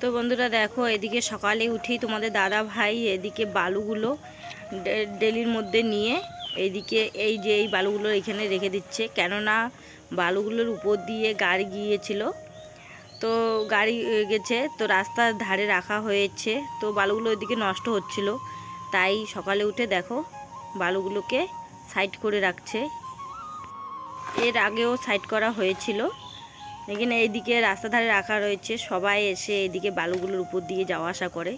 তো বন্ধুরা দেখো, এদিকে সকালে উঠেই তোমাদের দাদা ভাই, এদিকে বালুগুলো ডেলির মধ্যে নিয়ে এইদিকে এই যে এই বালুগুলো এখানে রেখে দিচ্ছে। কেননা বালুগুলোর উপর দিয়ে গাড়ি গিয়েছিল। তো গাড়ি গেছে, তো রাস্তার ধারে রাখা হয়েছে। তো বালুগুলো ওইদিকে নষ্ট হচ্ছিল। তাই সকালে উঠে দেখো, বালুগুলোকে সাইড করে রাখছে। এর আগেও সাইড করা হয়েছিল। এখানে এইদিকে রাস্তা ধারে রাখা রয়েছে। সবাই এসে এদিকে বালুগুলোর উপর দিয়ে যাওয়া আসা করে।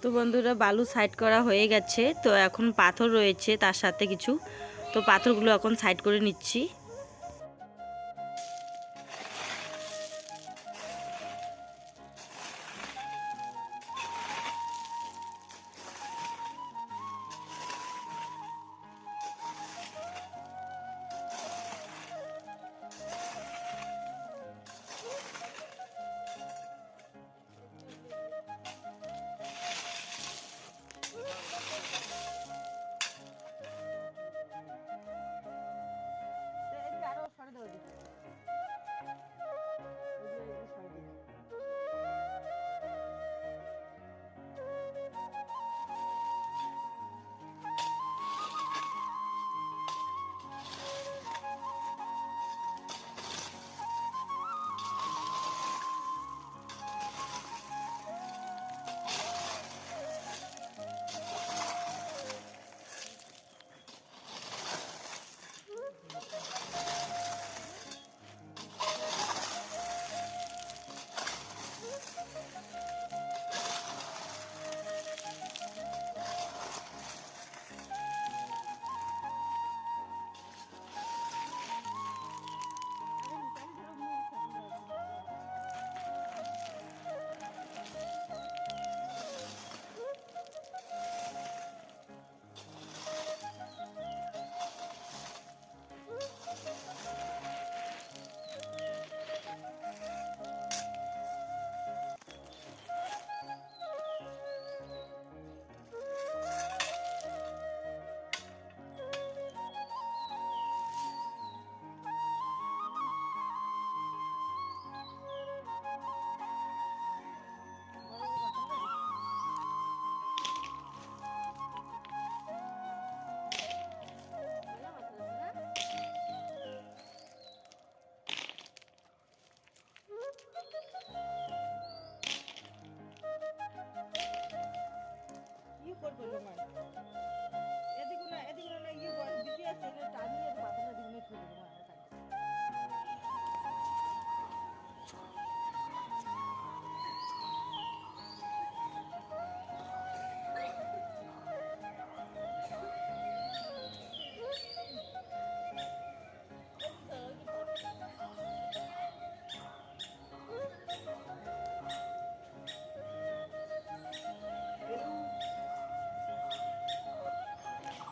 তো বন্ধুরা, বালু সাইড করা হয়ে গেছে। তো এখন পাথর রয়েছে তার সাথে কিছু। তো পাথরগুলো এখন সাইড করে নিচ্ছি।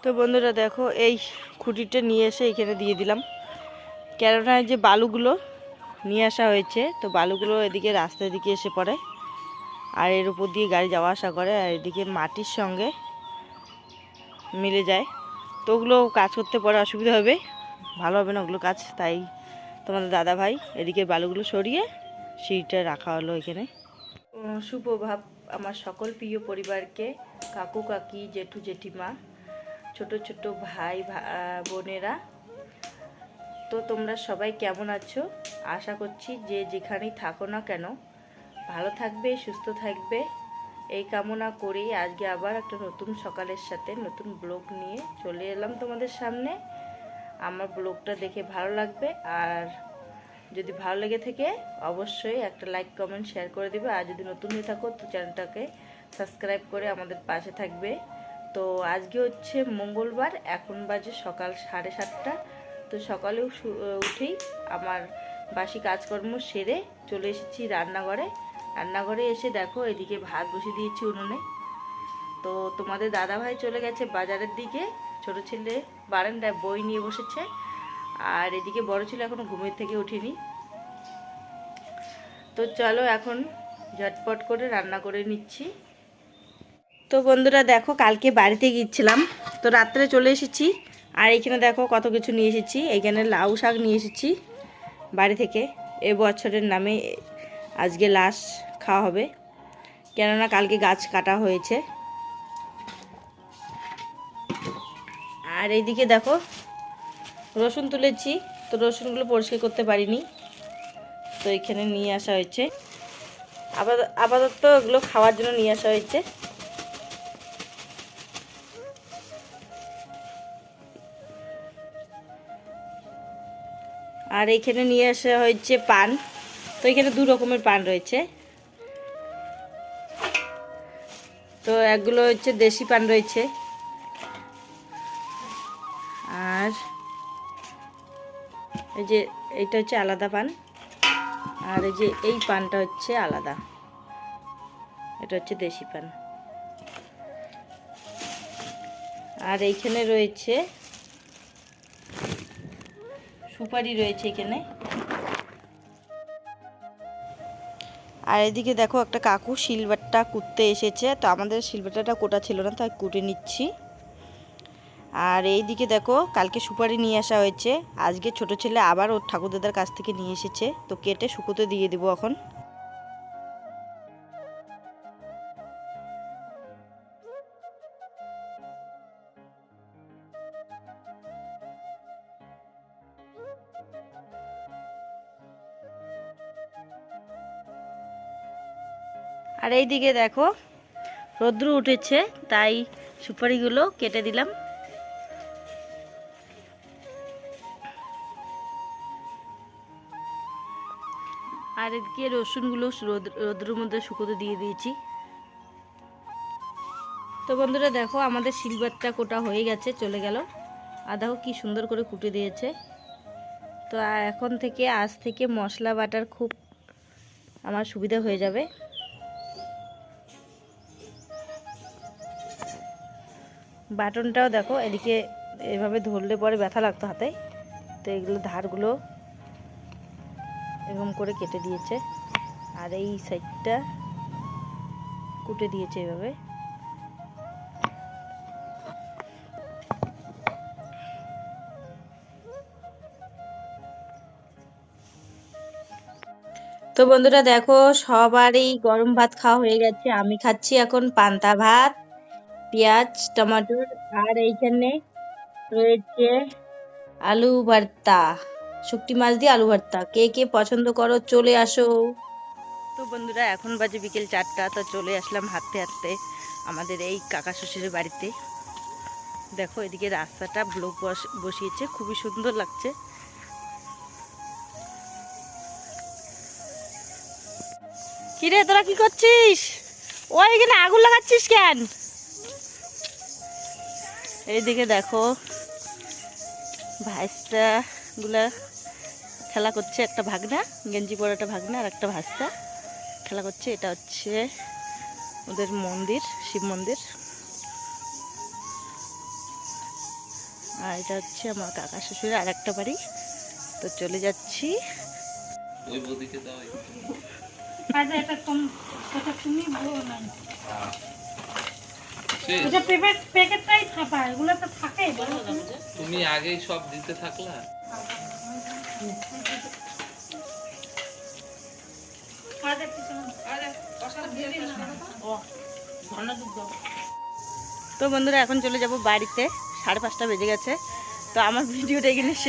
তো বন্ধুরা দেখো, এই খুঁটিটা নিয়ে এসে এখানে দিয়ে দিলাম। কেননা যে বালুগুলো নিয়ে আসা হয়েছে, তো বালুগুলো এদিকে রাস্তার দিকে এসে পড়ে। আর এর উপর দিয়ে গাড়ি যাওয়া আসা করে, আর এদিকে মাটির সঙ্গে মিলে যায়। তো ওগুলো কাজ করতে পরে অসুবিধা হবে, ভালো হবে না ওগুলো কাজ। তাই তোমাদের দাদা ভাই এদিকে বালুগুলো সরিয়ে সিঁড়িটা রাখা হলো এখানে। সুপ্রভাব আমার সকল প্রিয় পরিবারকে, কাকু, কাকি, জেঠু, জেঠিমা ছোট ছোট ভাই বোনেরা। তো তোমরা সবাই কেমন আছো? আশা করছি যে যেখানেই থাকো না কেন, ভালো থাকবে, সুস্থ থাকবে। এই কামনা করেই আজকে আবার একটা নতুন সকালের সাথে নতুন ব্লগ নিয়ে চলে এলাম তোমাদের সামনে। আমার ব্লগটা দেখে ভালো লাগবে আর যদি ভালো লেগে থাকে, অবশ্যই একটা লাইক কমেন্ট শেয়ার করে দেবে। আর যদি নতুন হয়ে থাকো, তো চ্যানেলটাকে সাবস্ক্রাইব করে আমাদের পাশে থাকবে। তো আজকে হচ্ছে মঙ্গলবার, এখন বাজে সকাল সাড়ে সাতটা। তো সকালেও উঠেই আমার বাসি কাজকর্ম সেরে চলে এসেছি রান্নাঘরে। রান্নাঘরে এসে দেখো এদিকে ভাত বসিয়ে দিয়েছি উনুনে। তো তোমাদের দাদা ভাই চলে গেছে বাজারের দিকে। ছোট ছেলে বারান্দায় বই নিয়ে বসেছে। আর এদিকে বড় ছেলে এখনও ঘুমের থেকে উঠিনি তো চলো এখন ঝটপট করে রান্না করে নিচ্ছি। তো বন্ধুরা দেখো, কালকে বাড়িতে গিয়েছিলাম। তো রাত্রে চলে এসেছি। আর এখানে দেখো কত কিছু নিয়ে এসেছি। এখানে লাউ শাক নিয়ে এসেছি বাড়ি থেকে। এ বছরের নামে আজকে লাস্ট খাওয়া হবে। কেননা কালকে গাছ কাটা হয়েছে। আর এইদিকে দেখো, রসুন তুলেছি। তো রসুনগুলো পরিষ্কার করতে পারিনি। তো এখানে নিয়ে আসা হয়েছে। আপাতত এগুলো খাওয়ার জন্য নিয়ে আসা হয়েছে। আর এখানে নিয়ে আসা হয়েছে পান। তো এখানে দু রকমের পান রয়েছে। তো একগুলো হচ্ছে দেশি পান রয়েছে। আর এই যে এইটা হচ্ছে আলাদা পান। আর এই যে এই পানটা হচ্ছে আলাদা। এটা হচ্ছে দেশি পান। আর এইখানে রয়েছে সুপারি রয়েছে এখানে। আর এদিকে দেখো একটা কাকু সিলভারটা কুটতে এসেছে, তো আমাদের সিলভারটা কোটা ছিল না, তাই কুটে নিচ্ছি। আর এই দিকে দেখো, কালকে সুপারি নিয়ে আসা হয়েছে। আজকে ছোট ছেলে আবার ওর ঠাকুরদাদার কাছ থেকে নিয়ে এসেছে, তো কেটে শুকোতে দিয়ে দেবো এখন। আর এই দিকে দেখো, রৌদ্র উঠেছে, তাই সুপারিগুলো কেটে দিলাম। আর এদিকে রসুনগুলো রোদ- রৌদ্রের মধ্যে শুকোতে দিয়ে দিয়েছি। তো বন্ধুরা দেখো, আমাদের সিলভারটা কোটা হয়ে গেছে, চলে গেল। আর দেখো কি সুন্দর করে কুটে দিয়েছে। তো এখন থেকে, আজ থেকে মশলা বাটার খুব আমার সুবিধা হয়ে যাবে। বাটনটাও দেখো, এদিকে এভাবে ধরলে পরে ব্যথা লাগতো হাতে। তো এগুলো ধারগুলো এরকম করে কেটে দিয়েছে। আর এই সাইডটা কুটে দিয়েছে এভাবে। তো বন্ধুরা দেখো, সবারই গরম ভাত খাওয়া হয়ে গেছে। আমি খাচ্ছি এখন পান্তা ভাত। পেঁয়াজ টমেটোর আর এইখানে রয়েছে আলু ভর্তা শুকটি মাছ দিয়ে আলু ভর্তা। কে কে পছন্দ করো, চলে আসো। তো বন্ধুরা, এখন বাজে বিকেল চারটা, তো চলে আসলাম হাঁটতে হাঁটতে আমাদের এই কাকা শ্বশুরের বাড়িতে। দেখো, এদিকে রাস্তাটা ব্লক বসিয়েছে, খুবই সুন্দর লাগছে। কিরে, তোরা কি করছিস? ওই এখানে আগুন লাগাচ্ছিস কেন? এইদিকে দেখো ভাইসটা গুলা খেলা করছে একটা ভাগনা গেঞ্জি পরে একটা ভাগনা আর একটা ভাস্তা খেলা করছে। এটা হচ্ছে ওদের মন্দির শিব মন্দির। আর এটা হচ্ছে আমার কাকা শ্বশুরের আর একটা বাড়ি। তো চলে যাচ্ছি। ওই এটা পেপার প্যাকেটটাই ফাঁপা এগুলো তো থাকে তুমি। আগেই সব দিতে থাকলা। তো বন্ধুরা এখন চলে যাব বাড়িতে সাড়ে পাঁচটা বেজে গেছে তো আমার ভিডিওটা এখানে শেষ